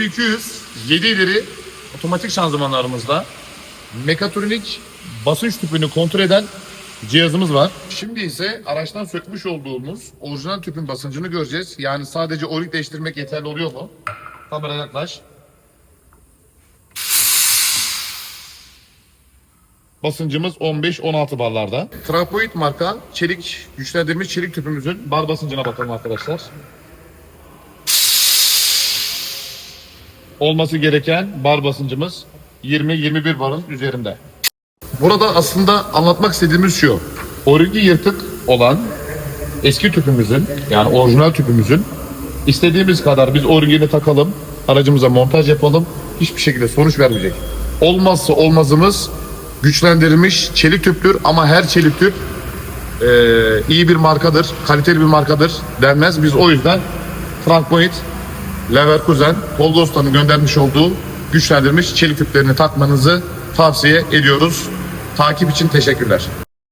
200 7 ileri otomatik şanzımanlarımızda mekatronik basınç tüpünü kontrol eden cihazımız var. Şimdi ise araçtan sökmüş olduğumuz orijinal tüpün basıncını göreceğiz. Yani sadece orik değiştirmek yeterli oluyor mu? Kamera yaklaş. Basıncımız 15-16 barlarda. Trapoid marka çelik güçlendirilmiş çelik tüpümüzün bar basıncına bakalım arkadaşlar. Olması gereken bar basıncımız 20-21 barın üzerinde. Burada aslında anlatmak istediğimiz şu. Oringi yırtık olan eski tüpümüzün yani orijinal tüpümüzün istediğimiz kadar biz oringini takalım, aracımıza montaj yapalım. Hiçbir şekilde sonuç vermeyecek. Olmazsa olmazımız güçlendirilmiş çelik tüptür ama her çelik tüp eee, iyi bir markadır, kaliteli bir markadır denmez. Biz o yüzden Frankpoint, Leverkusen, Polgosta'nın göndermiş olduğu güçlendirilmiş çelik tüplerini takmanızı tavsiye ediyoruz. Takip için teşekkürler.